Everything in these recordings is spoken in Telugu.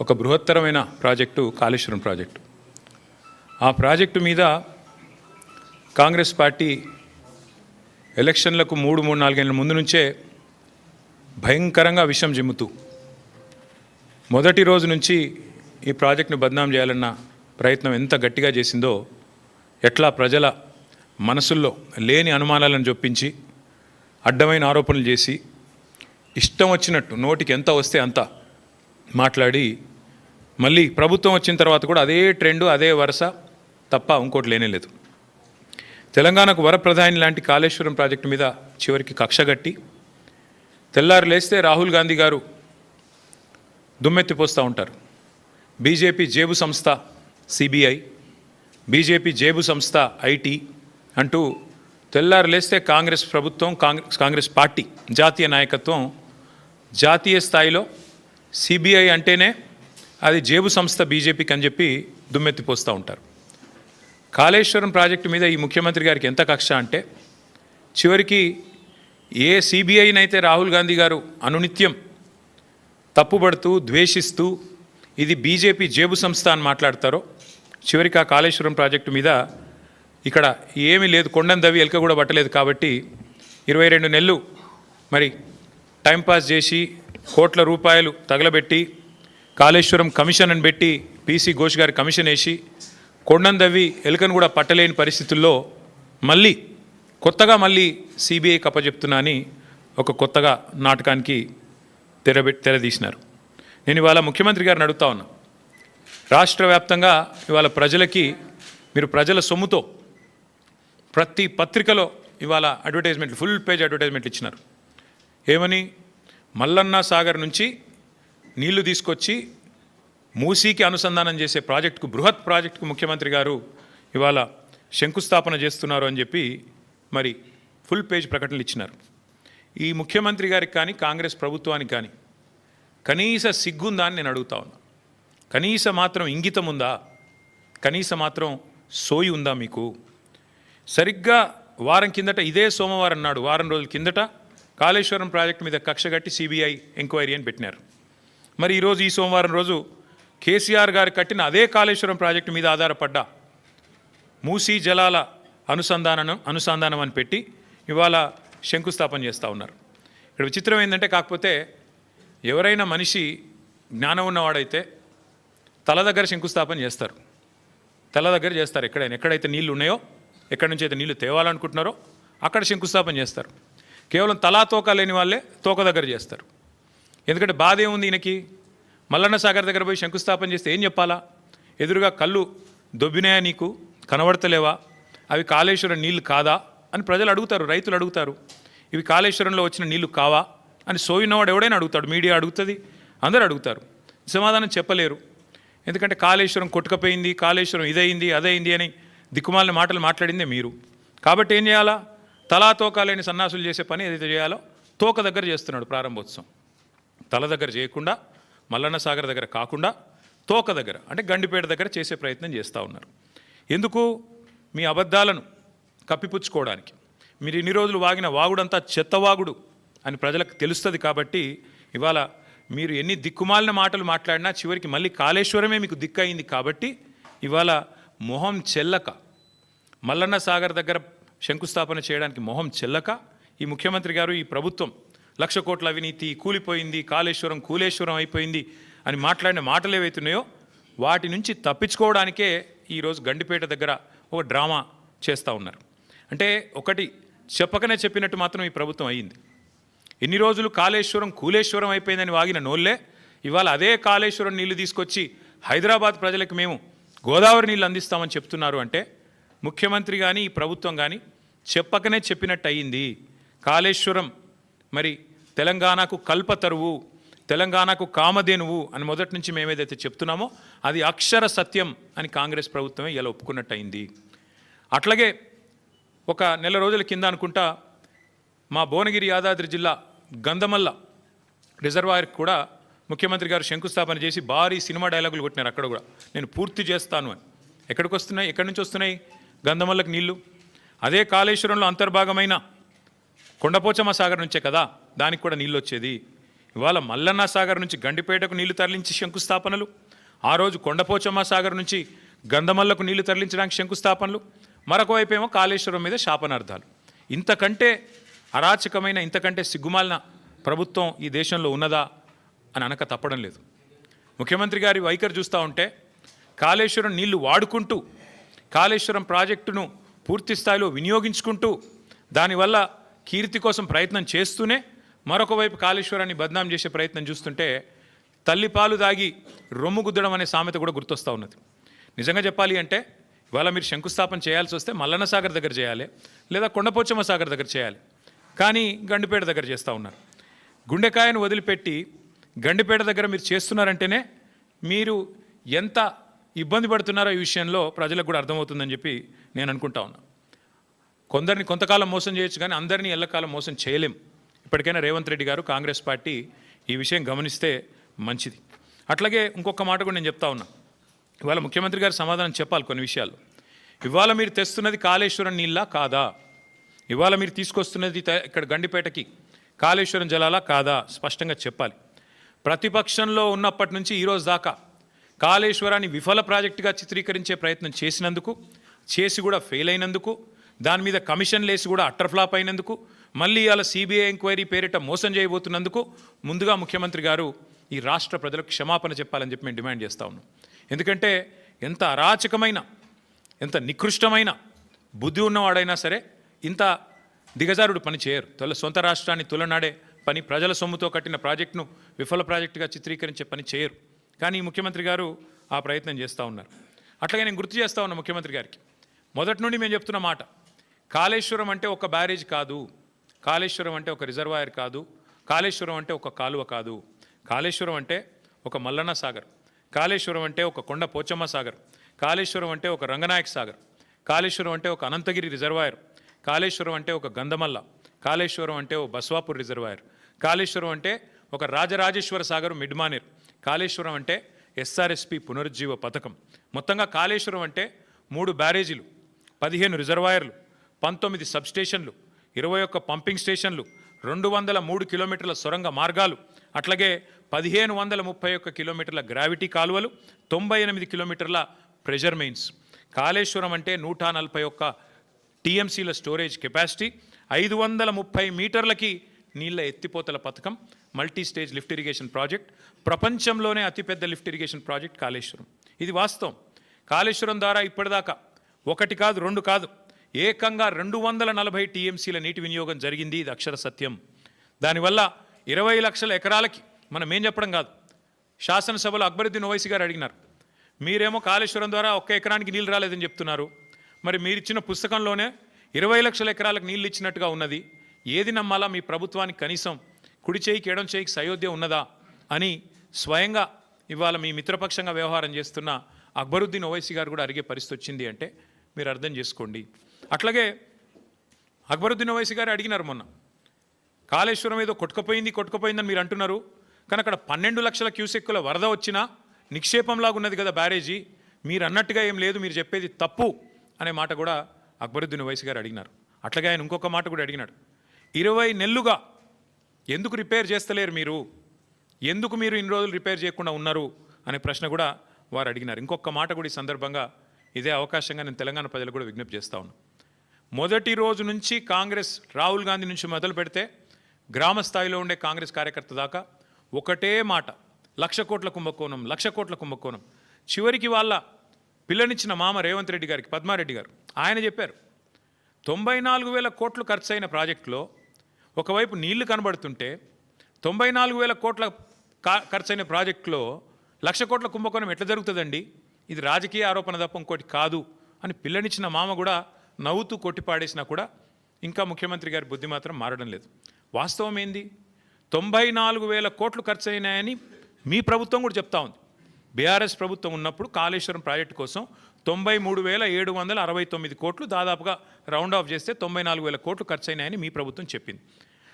ఒక బృహత్తరమైన ప్రాజెక్టు కాళేశ్వరం ప్రాజెక్టు. ఆ ప్రాజెక్టు మీద కాంగ్రెస్ పార్టీ ఎలక్షన్లకు మూడు మూడు నాలుగేళ్ళ ముందు నుంచే భయంకరంగా విషం జిమ్ముతూ మొదటి రోజు నుంచి ఈ ప్రాజెక్టును బద్నాం చేయాలన్న ప్రయత్నం ఎంత గట్టిగా చేసిందో ఎట్లా ప్రజల మనసుల్లో లేని అనుమానాలను చొప్పించి అడ్డమైన ఆరోపణలు చేసి ఇష్టం వచ్చినట్టు నోటికి ఎంత వస్తే అంత మాట్లాడి మళ్ళీ ప్రభుత్వం వచ్చిన తర్వాత కూడా అదే ట్రెండ్ అదే వరుస తప్ప ఇంకోటి లేనే లేదు. తెలంగాణకు వరప్రధాని లాంటి కాళేశ్వరం ప్రాజెక్టు మీద చివరికి కక్షగట్టి తెల్లారు లేస్తే రాహుల్ గాంధీ గారు దుమ్మెత్తిపోస్తూ ఉంటారు. బీజేపీ జేబు సంస్థ సిబిఐ బీజేపీ జేబు సంస్థ ఐటీ అంటూ తెల్లారు లేస్తే కాంగ్రెస్ ప్రభుత్వం కాంగ్రెస్ కాంగ్రెస్ పార్టీ జాతీయ నాయకత్వం జాతీయ స్థాయిలో సిబిఐ అంటేనే అది జేబు సంస్థ బీజేపీకి అని చెప్పి దుమ్మెత్తిపోస్తూ ఉంటారు. కాళేశ్వరం ప్రాజెక్టు మీద ఈ ముఖ్యమంత్రి గారికి ఎంత కక్ష అంటే చివరికి ఏ సిబిఐనైతే రాహుల్ గాంధీ గారు అనునిత్యం తప్పుపడుతూ ద్వేషిస్తూ ఇది బీజేపీ జేబు సంస్థ అని మాట్లాడతారో చివరికి ఆ కాళేశ్వరం ప్రాజెక్టు మీద ఇక్కడ ఏమీ లేదు కొండను దవి ఎలక కూడా పట్టలేదు కాబట్టి ఇరవై రెండు నెలలు మరి టైంపాస్ చేసి కోట్ల రూపాయలు తగలబెట్టి కాళేశ్వరం కమిషన్ అని పెట్టి పీసీ ఘోష్ గారి కమిషన్ వేసి కొండందవ్వి ఎలుకను కూడా పట్టలేని పరిస్థితుల్లో మళ్ళీ కొత్తగా మళ్ళీ సిబిఐ కప్పచెప్తున్నా అని ఒక కొత్తగా నాటకానికి తెరబెట్టి తెరదీసినారు నేను ఇవాళ ముఖ్యమంత్రి గారిని అడుగుతా ఉన్నా. రాష్ట్ర వ్యాప్తంగా ఇవాళ ప్రజలకి మీరు ప్రజల సొమ్ముతో ప్రతి పత్రికలో ఇవాళ అడ్వర్టైజ్మెంట్లు ఫుల్ పేజ్ అడ్వర్టైజ్మెంట్లు ఇచ్చినారు. ఏమని? మల్లన్న సాగర్ నుంచి నీళ్ళు తీసుకొచ్చి మూసీకి అనుసంధానం చేసే ప్రాజెక్టుకు బృహత్ ప్రాజెక్టుకు ముఖ్యమంత్రి గారు ఇవాళ శంకుస్థాపన చేస్తున్నారు అని చెప్పి మరి ఫుల్ పేజ్ ప్రకటనలు ఇచ్చినారు. ఈ ముఖ్యమంత్రి గారికి కానీ కాంగ్రెస్ ప్రభుత్వానికి కానీ కనీస సిగ్గుందా అని నేను అడుగుతా ఉన్నా. కనీస మాత్రం ఇంగితం ఉందా? కనీస మాత్రం సోయి ఉందా మీకు? సరిగ్గా వారం కిందట ఇదే సోమవారం నాడు వారం రోజుల కిందట కాళేశ్వరం ప్రాజెక్టు మీద కక్ష కట్టి సిబిఐ ఎంక్వైరీ అని పెట్టినారు. మరి ఈరోజు ఈ సోమవారం రోజు కేసీఆర్ గారు కట్టిన అదే కాళేశ్వరం ప్రాజెక్టు మీద ఆధారపడ్డ మూసీ జలాల అనుసంధానం అనుసంధానం అని పెట్టి ఇవాళ శంకుస్థాపన చేస్తూ ఉన్నారు. ఇక్కడ విచిత్రం ఏంటంటే కాకపోతే ఎవరైనా మనిషి జ్ఞానం ఉన్నవాడైతే తల దగ్గర శంకుస్థాపన చేస్తారు. తల దగ్గర చేస్తారు ఎక్కడైనా. ఎక్కడైతే నీళ్ళు ఉన్నాయో ఎక్కడి నుంచి అయితే నీళ్ళు తేవాలనుకుంటున్నారో అక్కడ శంకుస్థాపన చేస్తారు. కేవలం తలా తోక లేని వాళ్ళే తోక దగ్గర చేస్తారు. ఎందుకంటే బాధ ఏముంది ఈయనకి? మల్లన్న సాగర్ దగ్గర పోయి శంకుస్థాపన చేస్తే ఏం చెప్పాలా? ఎదురుగా కళ్ళు దొబ్బినాయా నీకు? కనబడతలేవా? అవి కాళేశ్వరం నీళ్ళు కాదా? అని ప్రజలు అడుగుతారు రైతులు అడుగుతారు. ఇవి కాళేశ్వరంలో వచ్చిన నీళ్ళు కావా? అని సోయినవాడు ఎవడైనా అడుగుతాడు మీడియా అడుగుతుంది అందరూ అడుగుతారు. సమాధానం చెప్పలేరు. ఎందుకంటే కాళేశ్వరం కొట్టుకపోయింది కాళేశ్వరం ఇదయింది అదయింది అని దిక్కుమాలిన మాటలు మాట్లాడిందే మీరు. కాబట్టి ఏం చేయాలా? తలా లేని సన్నాసులు చేసే పని ఏదైతే చేయాలో తోక దగ్గర చేస్తున్నాడు ప్రారంభోత్సవం. తల దగ్గర చేయకుండా మల్లన్న సాగర్ దగ్గర కాకుండా తోక దగ్గర అంటే గండిపేట దగ్గర చేసే ప్రయత్నం చేస్తూ ఉన్నారు. ఎందుకు? మీ అబద్ధాలను కప్పిపుచ్చుకోవడానికి. మీరు ఇన్ని రోజులు వాగిన వాగుడంతా చెత్తవాగుడు అని ప్రజలకు తెలుస్తుంది కాబట్టి ఇవాళ మీరు ఎన్ని దిక్కుమాలిన మాటలు మాట్లాడినా చివరికి మళ్ళీ కాళేశ్వరమే మీకు దిక్కయింది కాబట్టి ఇవాళ మొహం చెల్లక మల్లన్న సాగర్ దగ్గర శంకుస్థాపన చేయడానికి మొహం చెల్లక ఈ ముఖ్యమంత్రి గారు ఈ ప్రభుత్వం లక్ష కోట్ల అవినీతి కూలిపోయింది కాళేశ్వరం కూలేశ్వరం అయిపోయింది అని మాట్లాడిన మాటలు ఏవైతున్నాయో వాటి నుంచి తప్పించుకోవడానికే ఈరోజు గండిపేట దగ్గర ఒక డ్రామా చేస్తూ ఉన్నారు. అంటే ఒకటి చెప్పకనే చెప్పినట్టు మాత్రం ఈ ప్రభుత్వం అయ్యింది. ఎన్ని రోజులు కాళేశ్వరం కూలేశ్వరం అయిపోయిందని వాగిన నోళ్ళే ఇవాళ అదే కాళేశ్వరం నీళ్ళు తీసుకొచ్చి హైదరాబాద్ ప్రజలకు మేము గోదావరి నీళ్ళు అందిస్తామని చెప్తున్నారు అంటే ముఖ్యమంత్రి కానీ ఈ ప్రభుత్వం కానీ చెప్పకనే చెప్పినట్టు అయింది కాళేశ్వరం మరి తెలంగాణకు కల్పతరువు తెలంగాణకు కామధేనువు అని మొదటి నుంచి మేమేదైతే చెప్తున్నామో అది అక్షర సత్యం అని కాంగ్రెస్ ప్రభుత్వమే ఇలా ఒప్పుకున్నట్టు అయింది అట్లాగే ఒక నెల రోజుల కింద అనుకుంటా మా భువనగిరి యాదాద్రి జిల్లా గంధమల్ల రిజర్వాయర్కి కూడా ముఖ్యమంత్రి గారు శంకుస్థాపన చేసి భారీ సినిమా డైలాగులు కొట్టినారు అక్కడ కూడా. నేను పూర్తి చేస్తాను అని. ఎక్కడికి వస్తున్నాయి ఎక్కడి నుంచి వస్తున్నాయి? గంధమల్లకి నీళ్ళు. అదే కాళేశ్వరంలో అంతర్భాగమైన కొండపోచమ్మ సాగర్ నుంచే కదా దానికి కూడా నీళ్ళు వచ్చేది. ఇవాళ మల్లన్న సాగర్ నుంచి గండిపేటకు నీళ్ళు తరలించి శంకుస్థాపనలు. ఆ రోజు కొండపోచమ్మ సాగర్ నుంచి గంధమల్లకు నీళ్ళు తరలించడానికి శంకుస్థాపనలు. మరొకవైపేమో ఏమో కాళేశ్వరం మీద శాపనార్థాలు. ఇంతకంటే అరాచకమైన ఇంతకంటే సిగ్గుమాలిన ప్రభుత్వం ఈ దేశంలో ఉన్నదా అని అనక తప్పడం లేదు. ముఖ్యమంత్రి గారి వైఖరి చూస్తూ ఉంటే కాళేశ్వరం నీళ్ళు వాడుకుంటూ కాళేశ్వరం ప్రాజెక్టును పూర్తి స్థాయిలో వినియోగించుకుంటూ దానివల్ల కీర్తి కోసం ప్రయత్నం చేస్తూనే మరొక వైపు కాళేశ్వరాన్ని బద్నాం చేసే ప్రయత్నం చూస్తుంటే తల్లిపాలు దాగి రొమ్ము గుద్దడం అనే సామెత కూడా గుర్తొస్తూ ఉన్నది. నిజంగా చెప్పాలి అంటే ఇవాళ మీరు శంకుస్థాపన చేయాల్సి వస్తే మల్లన్న సాగర్ దగ్గర చేయాలి లేదా కొండపోచమ్మ సాగర్ దగ్గర చేయాలి. కానీ గండిపేట దగ్గర చేస్తూ ఉన్నారు. గుండెకాయను వదిలిపెట్టి గండిపేట దగ్గర మీరు చేస్తున్నారంటేనే మీరు ఎంత ఇబ్బంది పడుతున్నారో ఈ విషయంలో ప్రజలకు కూడా అర్థమవుతుందని చెప్పి నేను అనుకుంటా ఉన్నా. కొందరిని కొంతకాలం మోసం చేయొచ్చు కానీ అందరినీ ఎల్లకాలం మోసం చేయలేం. ఇప్పటికైనా రేవంత్ రెడ్డి గారు కాంగ్రెస్ పార్టీ ఈ విషయం గమనిస్తే మంచిది. అట్లాగే ఇంకొక మాట కూడా నేను చెప్తా ఉన్నా. ఇవాళ ముఖ్యమంత్రి గారు సమాధానం చెప్పాలి కొన్ని విషయాలు. ఇవాళ మీరు తెస్తున్నది కాళేశ్వరం నీళ్ళ కాదా? ఇవాళ మీరు తీసుకొస్తున్నది ఇక్కడ గండిపేటకి కాళేశ్వరం జలాలా కాదా? స్పష్టంగా చెప్పాలి. ప్రతిపక్షంలో ఉన్నప్పటి నుంచి ఈరోజు దాకా కాళేశ్వరాన్ని విఫల ప్రాజెక్టుగా చిత్రీకరించే ప్రయత్నం చేసినందుకు చేసి కూడా ఫెయిల్ అయినందుకు దాని మీద కమిషన్ లేసి కూడా అట్టర్ఫ్లాప్ అయినందుకు మళ్ళీ ఇవాళ సిబిఐ ఎంక్వైరీ పేరిట మోసం చేయబోతున్నందుకు ముందుగా ముఖ్యమంత్రి గారు ఈ రాష్ట్ర ప్రజలకు క్షమాపణ చెప్పాలని చెప్పి మేము డిమాండ్ చేస్తా ఉన్నాం. ఎందుకంటే ఎంత అరాచకమైన ఎంత నికృష్టమైన బుద్ధి ఉన్నవాడైనా సరే ఇంత దిగజారుడు పని చేయరు. తొల సొంత రాష్ట్రాన్ని తులనాడే పని ప్రజల సొమ్ముతో కట్టిన ప్రాజెక్టును విఫల ప్రాజెక్టుగా చిత్రీకరించే పని చేయరు. కానీ ముఖ్యమంత్రి గారు ఆ ప్రయత్నం చేస్తూ ఉన్నారు అట్లాగే నేను గుర్తు చేస్తా ఉన్నా ముఖ్యమంత్రి గారికి మొదటి నుండి మేము చెప్తున్న మాట కాళేశ్వరం అంటే ఒక బ్యారేజ్ కాదు కాళేశ్వరం అంటే ఒక రిజర్వాయర్ కాదు కాళేశ్వరం అంటే ఒక కాలువ కాదు కాళేశ్వరం అంటే ఒక మల్లన్న సాగర్ కాళేశ్వరం అంటే ఒక కొండ పోచమ్మ సాగర్ కాళేశ్వరం అంటే ఒక రంగనాయక సాగర్ కాళేశ్వరం అంటే ఒక అనంతగిరి రిజర్వాయర్ కాళేశ్వరం అంటే ఒక గంధమల్ల కాళేశ్వరం అంటే ఒక బస్వాపూర్ రిజర్వాయర్ కాళేశ్వరం అంటే ఒక రాజరాజేశ్వర సాగర్ మిడ్మానేర్ కాళేశ్వరం అంటే ఎస్ఆర్ఎస్పి పునరుజ్జీవ పథకం. మొత్తంగా కాళేశ్వరం అంటే మూడు బ్యారేజీలు పదిహేను రిజర్వాయర్లు పంతొమ్మిది సబ్స్టేషన్లు ఇరవై ఒక్క పంపింగ్ స్టేషన్లు రెండు వందల మూడు కిలోమీటర్ల సొరంగ మార్గాలు అట్లాగే పదిహేను వందల ముప్పై ఒక్క కిలోమీటర్ల గ్రావిటీ కాలువలు తొంభై ఎనిమిది కిలోమీటర్ల ప్రెజర్ మెయిన్స్. కాళేశ్వరం అంటే నూట నలభై ఒక్క టీఎంసీల స్టోరేజ్ కెపాసిటీ ఐదు వందల ముప్పై మీటర్లకి నీళ్ళ ఎత్తిపోతల పథకం multi stage lift irrigation project ప్రపంచంలోనే అతిపెద్ద లిఫ్ట్ ఇరిగేషన్ ప్రాజెక్ట్ కాళేశ్వరం. ఇది వాస్తవం. కాళేశ్వరం ద్వారా ఇప్పటిదాకా ఒకటి కాదు రెండు కాదు ఏకంగా రెండు వందల నలభై టీఎంసీల నీటి వినియోగం జరిగింది. ఇది అక్షర సత్యం. దానివల్ల ఇరవై లక్షల ఎకరాలకి మనం ఏం చెప్పడం కాదు. శాసనసభలో అక్బరుద్దీన్ ఓవైసీ గారు అడిగినారు మీరేమో కాళేశ్వరం ద్వారా ఒక్క ఎకరానికి నీళ్ళు రాలేదని చెప్తున్నారు. మరి మీరిచ్చిన పుస్తకంలోనే ఇరవై లక్షల ఎకరాలకు నీళ్ళు ఇచ్చినట్టుగా ఉన్నది. ఏది నమ్మాలా? మీ ప్రభుత్వానికి కనీసం కుడి చేయికి ఎడం చేయికి సయోధ్య ఉన్నదా అని స్వయంగా ఇవాళ మీ మిత్రపక్షంగా వ్యవహారం చేస్తున్న అక్బరుద్దీన్ ఓవైసీ గారు కూడా అడిగే పరిస్థితి వచ్చింది అంటే మీరు అర్థం చేసుకోండి. అట్లాగే అక్బరుద్దీన్ ఓవైసీ గారు అడిగినారు మొన్న. కాళేశ్వరం ఏదో కొట్టుకుపోయింది కొట్టుకుపోయిందని మీరు అంటున్నారు. కానీ అక్కడ పన్నెండు లక్షల క్యూసెక్కుల వరద వచ్చినా నిక్షేపంలాగా ఉన్నది కదా బ్యారేజీ. మీరు అన్నట్టుగా ఏం లేదు మీరు చెప్పేది తప్పు అనే మాట కూడా అక్బరుద్దీన్ ఓవైసీ గారు అడిగినారు. అట్లాగే ఆయన ఇంకొక మాట కూడా అడిగినాడు. ఇరవై నెలలుగా ఎందుకు రిపేర్ చేస్తలేరు మీరు? ఎందుకు మీరు ఇన్ని రోజులు రిపేర్ చేయకుండా ఉన్నారు? అనే ప్రశ్న కూడా వారు అడిగినారు. ఇంకొక మాట కూడా ఈ సందర్భంగా ఇదే అవకాశంగా నేను తెలంగాణ ప్రజలు కూడా విజ్ఞప్తి చేస్తా ఉన్నాను మొదటి రోజు నుంచి కాంగ్రెస్ రాహుల్ గాంధీ నుంచి మొదలు పెడితే గ్రామ స్థాయిలో ఉండే కాంగ్రెస్ కార్యకర్త దాకా ఒకటే మాట లక్ష కోట్ల కుంభకోణం లక్ష కోట్ల కుంభకోణం. చివరికి వాళ్ళ పిల్లనిచ్చిన మామ రేవంత్ రెడ్డి గారికి పద్మారెడ్డి గారు ఆయన చెప్పారు తొంభై నాలుగు వేల కోట్లు ఖర్చు అయిన ప్రాజెక్టులో ఒకవైపు నీళ్ళు కనబడుతుంటే తొంభై నాలుగు వేల కోట్ల ఖర్చైన ప్రాజెక్టులో లక్ష కోట్ల కుంభకోణం ఎట్లా జరుగుతుందండి? ఇది రాజకీయ ఆరోపణ తప్ప ఇంకోటి కాదు అని పిల్లనిచ్చిన మామ కూడా నవ్వుతూ కొట్టిపాడేసినా కూడా ఇంకా ముఖ్యమంత్రి గారి బుద్ధి మాత్రం మారడం లేదు. వాస్తవం ఏంది? తొంభై నాలుగు వేల కోట్లు ఖర్చు అయినాయని మీ ప్రభుత్వం కూడా చెప్తా ఉంది. బీఆర్ఎస్ ప్రభుత్వం ఉన్నప్పుడు కాళేశ్వరం ప్రాజెక్టు కోసం తొంభై మూడు వేల ఏడు వందల అరవై తొమ్మిది కోట్లు దాదాపుగా రౌండ్ ఆఫ్ చేస్తే తొంభై నాలుగు వేల కోట్లు ఖర్చు అయినాయని మీ ప్రభుత్వం చెప్పింది.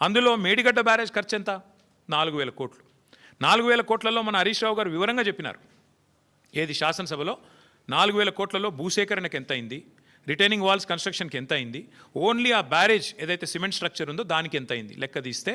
అందులో మేడిగడ్డ బ్యారేజ్ ఖర్చు ఎంత నాలుగు వేల కోట్లు. నాలుగు వేల కోట్లలో మన హరీష్ రావు గారు వివరంగా చెప్పినారు. ఏది శాసనసభలో? నాలుగు వేల కోట్లలో భూసేకరణకు ఎంత అయింది రిటైనింగ్ వాల్స్ కన్స్ట్రక్షన్కి ఎంత అయింది ఓన్లీ ఆ బ్యారేజ్ ఏదైతే సిమెంట్ స్ట్రక్చర్ ఉందో దానికి ఎంత అయింది లెక్క తీస్తే